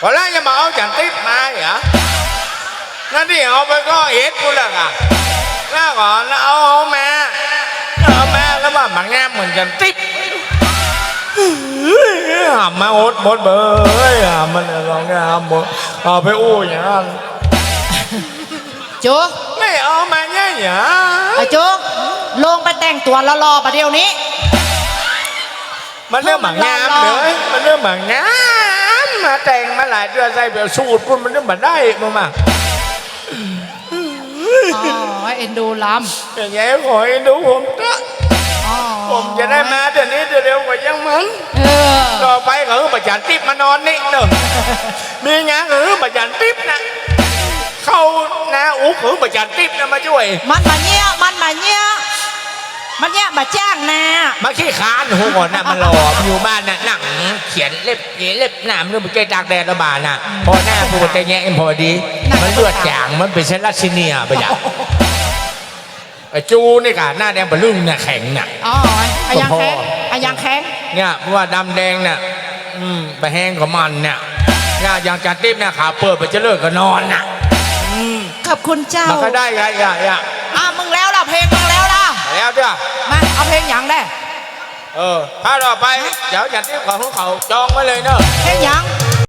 พอแล้วจะมาเอาจันติ๊บมาเหรอนั่นที่เอาไปก็เอ็ดกูละกะแล้วก่อนเอาเอาแม่เอาแม่แล้วมาบังแง่เหมือนจันติ๊บหามาอดหมดเบยหามันลองแง่หมดเอาไปอู้อย่างนั้นจูไม่เอามาเนี่ยเหรอไอ้จูลงไปแต่งตัวรอๆประเดี๋ยวนี้ มันเรื่องหมังงามเลยมันเรื่องหมังงาม มาแต่งมาหลายเดือนใส่แบบสูตรคุณมันเรื่องมาได้มามาอ๋อเอ็นดูลอย่างเงี้ยขอให้ดูผมเถอะำอ๋อผมจะได้มาเดี๋ยวนี้เดี๋ยวเร็วกว่ายังมันเออต่อไปก็คือประจันติ๊บมานอนนี่เนอะมีงานก็คือประจันติ๊บนะเข้านาอุกคือประจันติ๊บนะมาช่วย มันมาเนี้ยมันมาเนี้ยมันเนี้ยมาจ้างนามาขี้ค้านหัวก่อนนะมันหล่อมันอยู่บ้านน่ะนั่ง เขียนเล็บเขียนเล็บหน้ามันเรื่องมันเกยตากแดดระบาดน่ะพอหน้าปูแต่แง่พอดี มันเลือดจางมันเป็นเซลลัสซีเนียไปอย่างไอ้จูนี่กะหน้าแดงบะลึงน่ะแข็งน่ะอ๋อไอ้ยังแข็งไอ้ยังแข็งเนี่ยเพราะว่าดำแดงเนี่ยอืมไปแห้งกับมันเนี่ยเนี่ยอย่างจัดติ๊บเนี่ยขาเปิดไปจะเลิกก็นอนน่ะขอบคุณเจ้ามันก็ได้ไงอะอะอะมึงแล้วล่ะเพลงมึงแล้วล่ะแล้วเด้อ ได้เออถ้าต่อไปเดี๋ยวจั